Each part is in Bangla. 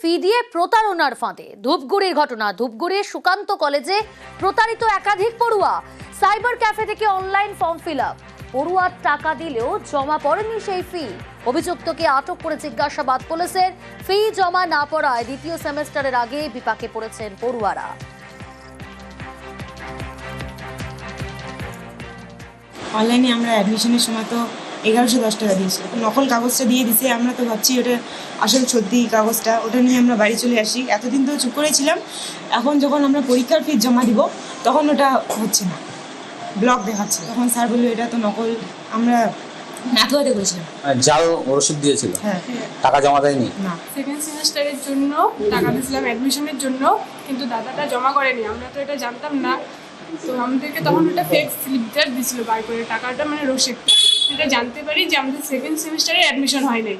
ফি দিয়ে প্রতারণার ফাঁদে। ধূপগুড়ির ঘটনা, ধূপগুড়ির সুকান্ত কলেজে প্রতারিত একাধিক পড়ুয়া। সাইবার ক্যাফে থেকে অনলাইন ফর্ম ফিল আপ। পড়ুয়ার টাকা দিলেও জমা পড়েনি সেই ফি। অভিযুক্তকে আটক করে জিজ্ঞাসাবাদ, পুলিশের ফি জমা না পড়ায় দ্বিতীয় সেমেস্টারের আগে বিপাকে পড়েছেন পড়ুয়ারা। অনলাইনে আমরা অ্যাডমিশনের সময় তো এগারোশো দশ টাকা দিয়েছি। নকল কাগজটা দিয়ে দিছে আমরা তো ভাবছি ওটা আসল সত্যি কাগজটা। ওটা নিয়ে আমরা বাড়ি চলে আসি। এতদিন তো চুপ করেছিলাম। এখন যখন আমরা পরীক্ষার ফিস জমা দিব তখন ওটা হচ্ছে না। ব্লক দেখাচ্ছে। তখন স্যার বলল এটা তো নকল। আমরা নাথুয়াতে করেছিলাম। জাল রসিদ দিয়েছিল। হ্যাঁ। টাকা জমা দেয়নি। না। সেকেন্ড সেমিস্টারের জন্য টাকা দিয়েছিলাম অ্যাডমিশনের জন্য কিন্তু দাদাটা জমা করেনি। আমরা তো এটা জানতাম না। তো আমাদেরকে তখন একটা ফেক স্লিপটার দিছিল বার করে। টাকাটা মানে রসিদটা। এটা জানতে পারি যে আমাদের সেকেন্ড সেমিস্টারে অ্যাডমিশন হয় নাই।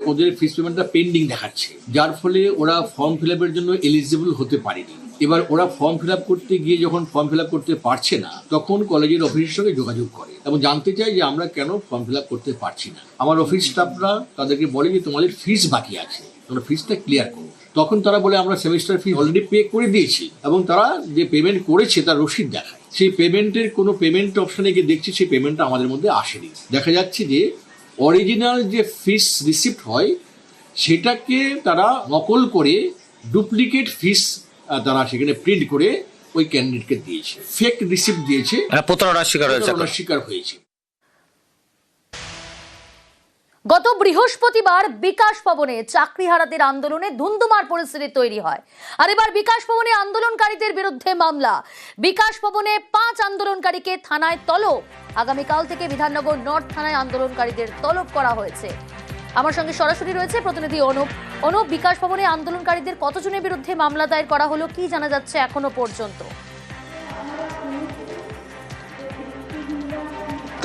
ওদের ফিস পেমেন্টটা পেন্ডিং দেখাচ্ছে। যার ফলে ওরা ফর্ম ফিল আপের জন্য এলিজিবল হতে পারেনি। এবার ওরা ফর্ম ফিল আপ করতে গিয়ে যখন ফর্ম ফিল আপ করতে পারছে না, তখন কলেজের অফিসের সঙ্গে যোগাযোগ করে এবং জানতে চাই যে আমরা কেন ফর্ম ফিল আপ করতে পারছি না। আমার অফিস স্টাফরা তাদেরকে বলে যে, তোমাদের ফিস বাকি আছে। তোমরা ফিসটা ক্লিয়ার করো। তখন তারা বলে, আমরা সেমিস্টার ফি অলরেডি পে করে দিয়েছি। এবং তারা যে পেমেন্ট করেছে, তার রসিদ দেখায় সেই পেমেন্টের কোনো পেমেন্ট অপশানে গিয়ে দেখছি সেই পেমেন্টটা আমাদের মধ্যে আসেনি। দেখা যাচ্ছে যে অরিজিনাল যে ফিস রিসিপ্ট হয় সেটাকে তারা নকল করে ডুপ্লিকেট ফিস তারা সেখানে প্রিন্ট করে ওই ক্যান্ডিডেটকে দিয়েছে। ফেক রিসিপ্ট দিয়েছে। মানে প্রতারণার শিকার হয়েছে প্রতারণার শিকার হয়েছে। গত বৃহস্পতিবার বিকাশ ভবনে চাকরিহারাদের আন্দোলনে ধুন্ধুমার পরিস্থিতি তৈরি হয়। আর এবার বিকাশ ভবনে আন্দোলনকারীদের বিরুদ্ধে মামলা। বিকাশ ভবনে পাঁচ আন্দোলনকারীকে থানায় তলব। আগামীকাল থেকে বিধাননগর নর্থ থানায় আন্দোলনকারীদের তলব করা হয়েছে। আমার সঙ্গে সরাসরি রয়েছে প্রতিনিধি অনুপ। অনুপ, বিকাশ ভবনে আন্দোলনকারীদের কতজনের বিরুদ্ধে মামলা দায়ের করা হলো, কি জানা যাচ্ছে এখনও পর্যন্ত?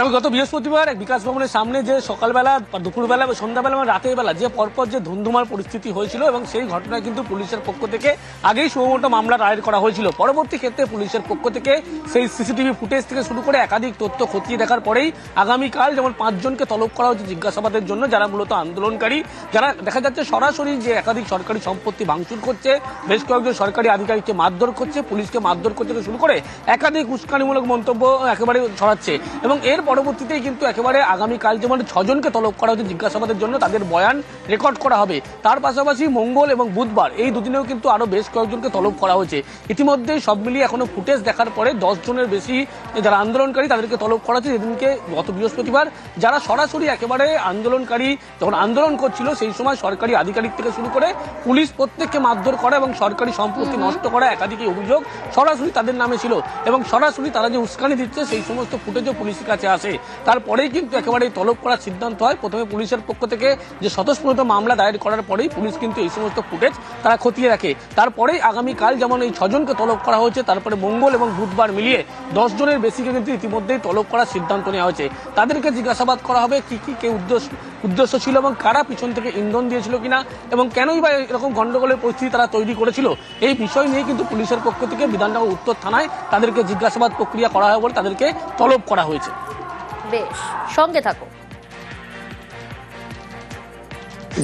তবে গত বৃহস্পতিবার এক বিকাশ ভবনের সামনে যে সকালবেলা বা দুপুরবেলা বা সন্ধ্যাবেলা এবং রাতের বেলা যে পরপর যে ধুন্ধুমার পরিস্থিতি হয়েছিল এবং সেই ঘটনায় কিন্তু পুলিশের পক্ষ থেকে আগেই সুমোটো মামলা দায়ের করা হয়েছিল। পরবর্তী ক্ষেত্রে পুলিশের পক্ষ থেকে সেই সিসিটিভি ফুটেজ থেকে শুরু করে একাধিক তথ্য খতিয়ে দেখার পরেই আগামীকাল যেমন পাঁচজনকে তলব করা হচ্ছে জিজ্ঞাসাবাদের জন্য যারা মূলত আন্দোলনকারী, যারা দেখা যাচ্ছে সরাসরি যে একাধিক সরকারি সম্পত্তি ভাঙচুর করছে, বেশ কয়েকজন সরকারি আধিকারিককে মারধর করছে, পুলিশকে মারধর করতে শুরু করে একাধিক উস্কানিমূলক মন্তব্য একেবারে ছড়াচ্ছে এবং এর পরবর্তীতেই কিন্তু একেবারে আগামীকাল যেমন ছজনকে তলব করা হচ্ছে জিজ্ঞাসাবাদের জন্য তাদের বয়ান রেকর্ড করা হবে। তার পাশাপাশি মঙ্গল এবং বুধবার এই দুদিনেও কিন্তু আরও বেশ কয়েকজনকে তলব করা হয়েছে। ইতিমধ্যে সব মিলিয়ে এখনও ফুটেজ দেখার পরে দশ জনের বেশি যারা আন্দোলনকারী তাদেরকে তলব করা হচ্ছে যেদিনকে গত বৃহস্পতিবার যারা সরাসরি একেবারে আন্দোলনকারী যখন আন্দোলন করছিল সেই সময় সরকারি আধিকারিক থেকে শুরু করে পুলিশ প্রত্যেককে মারধর করা এবং সরকারি সম্পত্তি নষ্ট করা একাধিক অভিযোগ সরাসরি তাদের নামে ছিল। এবং সরাসরি তারা যে উস্কানি দিচ্ছে সেই সমস্ত ফুটেজও পুলিশের কাছে আসে। তারপরেই কিন্তু একেবারে তলব করার সিদ্ধান্ত হয়। প্রথমে পুলিশের পক্ষ থেকে যে স্বতঃস্ফূর্ত মামলা দায়ের করার পরেই পুলিশ কিন্তু এই সমস্ত ফুটেজ তারা খতিয়ে রাখে তারপরেই আগামীকাল যেমন এই ছজনকে তলব করা হয়েছে, তারপরে মঙ্গল এবং বুধবার মিলিয়ে জনের বেশিকে কিন্তু ইতিমধ্যেই তলব করার সিদ্ধান্ত নেওয়া হয়েছে। তাদেরকে জিজ্ঞাসাবাদ করা হবে কি কি, কে উদ্দেশ্য উদ্দেশ্য ছিল এবং কারা পিছন থেকে ইন্ধন দিয়েছিল কিনা এবং কেনই বা এরকম গণ্ডগোলের পরিস্থিতি তারা তৈরি করেছিল, এই বিষয় নিয়ে কিন্তু পুলিশের পক্ষ থেকে বিধাননগর উত্তর থানায় তাদেরকে জিজ্ঞাসাবাদ প্রক্রিয়া করা হয় বলে তাদেরকে তলব করা হয়েছে। বেশ, সঙ্গে থাকো।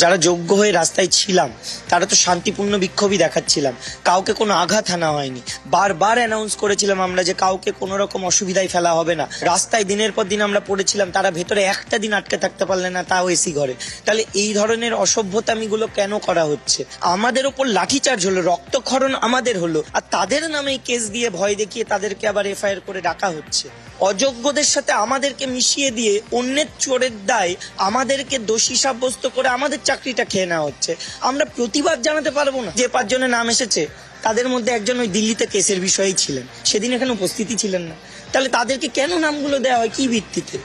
যারা যোগ্য হয়ে রাস্তায় ছিলাম, তারা তো শান্তিপূর্ণ বিক্ষোভই দেখাচ্ছিলাম। কাউকে কোনো আঘাত হানা হয়নি। বারবার অ্যানাউন্স করেছিলাম আমরা যে কাউকে কোনো রকম অসুবিধায় ফেলা হবে না। রাস্তায় দিনের পর দিন আমরা পড়েছিলাম, তারা ভেতরে একটা দিন আটকে থাকতে পারলে না, তাও এসি ঘরে। তাহলে এই ধরনের অসভ্যতামিগুলো কেন করা হচ্ছে? আমাদের ওপর লাঠিচার্জ হলো, রক্তক্ষরণ আমাদের হলো, আর তাদের নামে কেস দিয়ে ভয় দেখিয়ে তাদেরকে আবার এফআইআর করে ডাকা হচ্ছে। অযোগ্যদের সাথে আমাদেরকে মিশিয়ে দিয়ে অন্যের চোরের দায় আমাদেরকে দোষী সাব্যস্ত করে আমাদের চাকরিটা খেয়ে নেওয়া হচ্ছে। আমরা প্রতিবাদ জানাতে পারব না। যে পাঁচজনের নাম এসেছে, তাদের মধ্যে একজন ওই দিল্লিতে কেসের বিষয়েই ছিলেন। সেদিন এখানে উপস্থিতি ছিলেন না। তাহলে তাদেরকে কেন নামগুলো দেওয়া হয়? কি ভিত্তিতে?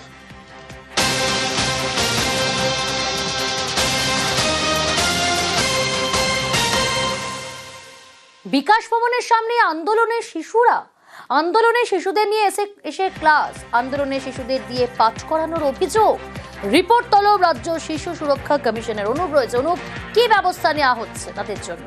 বিকাশ ভবনের সামনে আন্দোলনের শিশুরা আন্দোলনে শিশুদের নিয়ে এসে এসে ক্লাস, আন্দোলনে শিশুদের দিয়ে পাঠ করানোর অভিযোগ। রিপোর্ট তলব রাজ্য শিশু সুরক্ষা কমিশনের অনুপ রয়েছে। অনুপ, কি ব্যবস্থা নেওয়া হচ্ছে তাদের জন্য?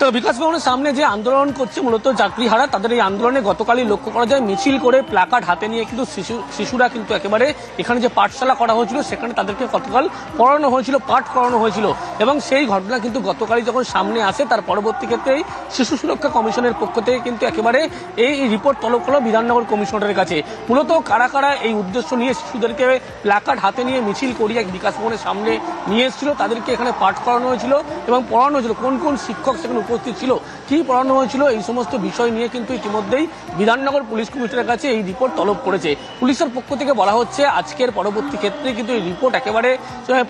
তো বিকাশ ভবনের সামনে যে আন্দোলন করছে মূলত চাকরিহারা, তাদের এই আন্দোলনে গতকালই লক্ষ্য করা যায় মিছিল করে প্লাকার্ড হাতে নিয়ে কিন্তু শিশু শিশুরা কিন্তু একেবারে এখানে যে পাঠশালা করা হয়েছিল, সেখানে তাদেরকে গতকাল পড়ানো হয়েছিল, পাঠ করানো হয়েছিল। এবং সেই ঘটনা কিন্তু গতকালই যখন সামনে আসে, তার পরবর্তী ক্ষেত্রেই শিশু সুরক্ষা কমিশনের পক্ষ থেকে কিন্তু একেবারে এই রিপোর্ট তলব করল বিধাননগর কমিশনারের কাছে। মূলত কারা কারা এই উদ্দেশ্য নিয়ে শিশুদেরকে প্লাকার্ড হাতে নিয়ে মিছিল করিয়ে এক বিকাশ ভবনের সামনে নিয়ে এসেছিল, তাদেরকে এখানে পাঠ করানো হয়েছিল এবং পড়ানো হয়েছিল। কোন কোন শিক্ষক সেখানে উপস্থিত ছিল। কি পড়ানো হয়েছিল? এই সমস্ত বিষয় নিয়ে কিন্তু ইতিমধ্যেই বিধাননগর পুলিশ কমিশনের কাছে এই রিপোর্ট তলব করেছে। পুলিশের পক্ষ থেকে বলা হচ্ছে, আজকের পরবর্তী ক্ষেত্রে কিন্তু এই রিপোর্ট একেবারে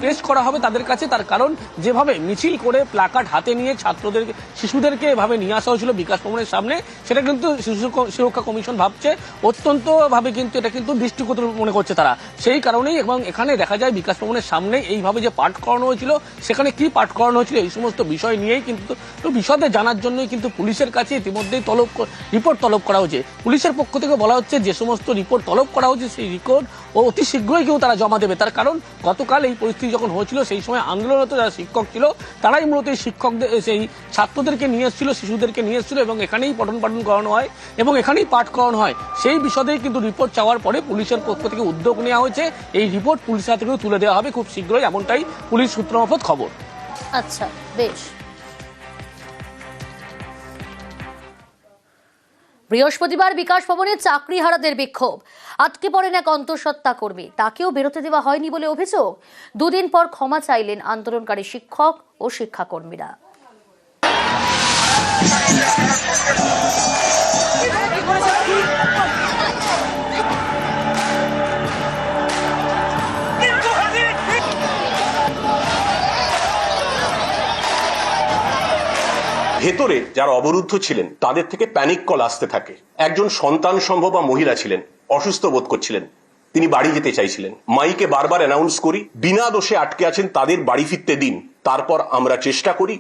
পেশ করা হবে তাদের কাছে, তার কারণ যেভাবে মিছিল করে প্লাকার্ড হাতে নিয়ে ছাত্রদের, শিশুদেরকে এভাবে নিয়ে আসা হয়েছিল বিকাশ ভবনের সামনে, সেটা কিন্তু শিশু সুরক্ষা কমিশন ভাবছে। অত্যন্ত ভাবে কিন্তু এটা কিন্তু দৃষ্টিগত মনে করছে তারা। সেই কারণেই এবং এখানে দেখা যায় বিকাশ ভবনের সামনে এইভাবে যে পাঠ করানো হয়েছিল, সেখানে কি পাঠ করানো হয়েছিল, এই সমস্ত বিষয় নিয়েই কিন্তু বিশদে জানার জন্যই কিন্তু পুলিশের কাছে ইতিমধ্যেই তলব রিপোর্ট তলব করা হয়েছে পুলিশের পক্ষ থেকে বলা হচ্ছে, যে সমস্ত রিপোর্ট তলব করা হয়েছে সেই রিপোর্ট ও অতি শীঘ্রই কেউ তারা জমা দেবে। তার কারণ, গতকাল এই পরিস্থিতি যখন হয়েছিল, সেই সময় আন্দোলনরত যারা শিক্ষক ছিল, তারাই মূলত এই শিক্ষকদের সেই ছাত্রদেরকে নিয়ে এসেছিল, শিশুদেরকে নিয়ে এসেছিল এবং এখানেই পঠন পাঠন করানো হয় এবং এখানেই পাঠ করানো হয়। সেই বিষয়েই কিন্তু রিপোর্ট চাওয়ার পরে পুলিশের পক্ষ থেকে উদ্যোগ নেওয়া হয়েছে। এই রিপোর্ট পুলিশের হাতে তুলে দেওয়া হবে খুব শীঘ্রই, এমনটাই পুলিশ সূত্র মারফত খবর। আচ্ছা বেশ। বৃহস্পতিবার বিকাশ ভবনে চাকরি হারাদের বিক্ষোভ। আটকে পড়েন এক অন্তঃসত্ত্বা কর্মী। তাকেও বেরোতে দেওয়া হয়নি বলে অভিযোগ। দুদিন পর ক্ষমা চাইলেন আন্দোলনকারী শিক্ষক ও শিক্ষাকর্মীরা। ভেতরে যারা অবরুদ্ধ ছিলেন, তাদের থেকে প্যানিক কল আসতে থাকে। একজন সন্তান সম্ভব বা মহিলা ছিলেন, অসুস্থ বোধ করছিলেন। তিনি বাড়ি যেতে চাইছিলেন। মাইকে বারবার অ্যানাউন্স করি, বিনা দোষে আটকে আছেন, তাদের বাড়ি ফিরতে দিন। তারপর আমরা চেষ্টা করি,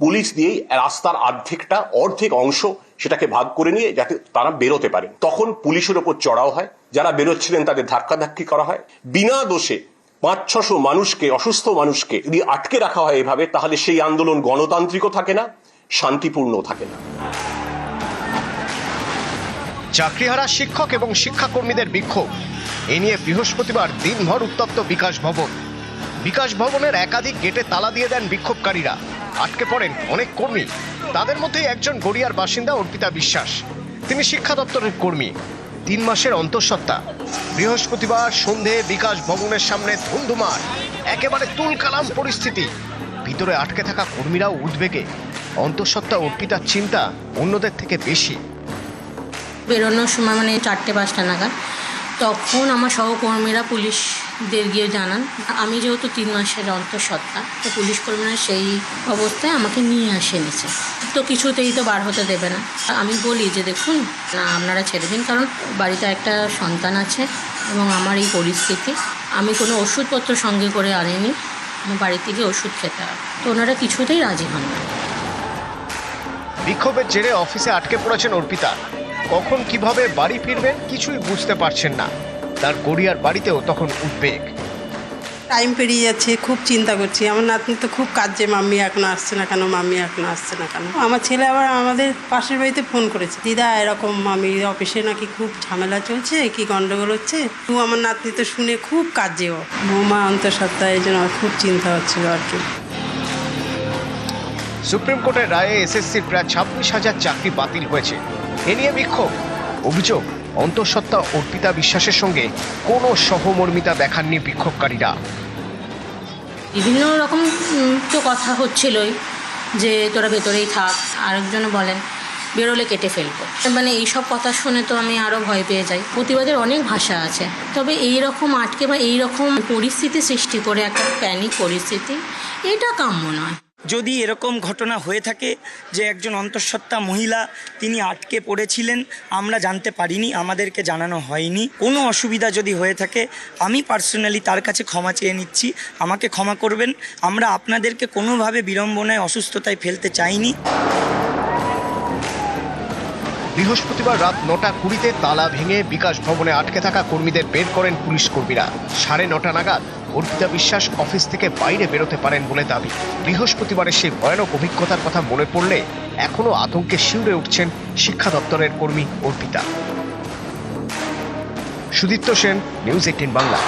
পুলিশ দিয়েই রাস্তার অর্ধেকটা অর্ধেক অংশ সেটাকে ভাগ করে নিয়ে যাতে তারা বেরোতে পারে। তখন পুলিশের ওপর চড়াও হয়, যারা বেরোচ্ছিলেন তাদের ধাক্কাধাক্কি করা হয়। বিনা দোষে পাঁচ, ছশো মানুষকে, অসুস্থ মানুষকে যদি আটকে রাখা হয় এভাবে, তাহলে সেই আন্দোলন গণতান্ত্রিকও থাকে না শান্তিপূর্ণও থাকে না। চাকরিহারা শিক্ষক এবং শিক্ষাকর্মীদের বিক্ষোভ। এ নিয়ে বৃহস্পতিবার দিনভর উত্তপ্ত বিকাশ ভবন। বিকাশ ভবনের একাধিক গেটে তালা দিয়ে দেন বিক্ষোভকারীরা। আটকে পড়েন অনেক কর্মী। তাদের মধ্যে একজন গড়িয়ার বাসিন্দা অর্পিতা বিশ্বাস। তিনি শিক্ষা দপ্তরের কর্মী। তিন মাসের অন্তঃসত্ত্বা। বৃহস্পতিবার সন্ধে বিকাশ ভবনের সামনে ধুমধুমার একেবারে তুলকালাম পরিস্থিতি। ভিতরে আটকে থাকা কর্মীরাও উদ্বেগে। অন্তঃসত্ত্বা অর্পিতার চিন্তা অন্যদের থেকে বেশি। বেরোনোর সময় মানে চারটে পাঁচটা নাগাদ। তখন আমার সহকর্মীরা পুলিশদের গিয়ে জানান, আমি যেহেতু তিন মাসের অন্তঃসত্ত্বা, তো পুলিশ কর্মীরা সেই অবস্থায় আমাকে নিয়ে আসে নিচে। তো কিছুতেই তো বার হতে দেবে না। আমি বলি যে দেখুন, না, আপনারা ছেড়ে দিন, কারণ বাড়িতে একটা সন্তান আছে এবং আমার এই পরিস্থিতি। আমি কোনো ওষুধপত্র সঙ্গে করে আনিনি। আমার বাড়ি থেকে ওষুধ খেতে হবে তো ওনারা কিছুতেই রাজি হন না। বিক্ষোভের জেরে অফিসে আটকে পড়েছেন অর্পিতা। কখন কীভাবে বাড়ি ফিরবেন কিছুই বুঝতে পারছেন না। তার গড়িয়ার বাড়িতেও তখন উদ্বেগ। টাইম পেরিয়ে যাচ্ছে, খুব চিন্তা করছি। আমার নাতনি তো খুব কাজে মাম্মি, এখনও আসছে না কেন? মাম্মি, এখনও আসছে না কেন? আমার ছেলে আবার আমাদের পাশের বাড়িতে ফোন করেছে, দিদা, এরকম মামি অফিসে নাকি খুব ঝামেলা চলছে? কি গন্ডগোল হচ্ছে? তো আমার নাতনি তো শুনে খুব কাজে ও। বৌমা, অন্তঃসত্ত্বা, এই জন্য আমার খুব চিন্তা হচ্ছিল আর কি। সুপ্রিম কোর্টের রায়ে এসএসসির প্রায় ছাব্বিশ হাজার চাকরি বাতিল হয়েছে। এ নিয়ে বিক্ষোভ, অভিযোগ। অন্তঃসত্ত্বা অর্পিতা বিশ্বাসের সঙ্গে কোনো সহমর্মিতা দেখাননি বিক্ষোভকারীরা। বিভিন্ন রকম তো কথা হচ্ছিলই যে তোরা ভেতরেই থাক, আরেকজন বলেন, বেরোলে কেটে ফেলব। মানে এইসব কথা শুনে তো আমি আরও ভয় পেয়ে যাই। প্রতিবাদের অনেক ভাষা আছে। তবে এই রকম আটকে বা এই রকম পরিস্থিতি সৃষ্টি করে একটা প্যানিক পরিস্থিতি, এটা কাম্য নয়। যদি এরকম ঘটনা হয়ে থাকে যে একজন অন্তঃসত্ত্বা মহিলা তিনি আটকে পড়েছিলেন, আমরা জানতে পারিনি, আমাদেরকে জানানো হয়নি। কোনো অসুবিধা যদি হয়ে থাকে, আমি পার্সোনালি তার কাছে ক্ষমা চেয়ে নিচ্ছি, আমাকে ক্ষমা করবেন। আমরা আপনাদেরকে কোনোভাবে বিড়ম্বনায়, অসুস্থতায় ফেলতে চাইনি। বৃহস্পতিবার রাত নটা কুড়িতে তালা ভেঙে বিকাশ ভবনে আটকে থাকা কর্মীদের বের করেন পুলিশ কর্মীরা। সাড়ে নটা নাগাদ অর্পিতা বিশ্বাস অফিস থেকে বাইরে বেরোতে পারেন বলে দাবি। বৃহস্পতিবারের সেই ভয়ানক অভিজ্ঞতার কথা মনে পড়লে এখনও আতঙ্কে শিউরে উঠছেন শিক্ষা দপ্তরের কর্মী Arpita. Sudipta Sen, news eighteen Bangla.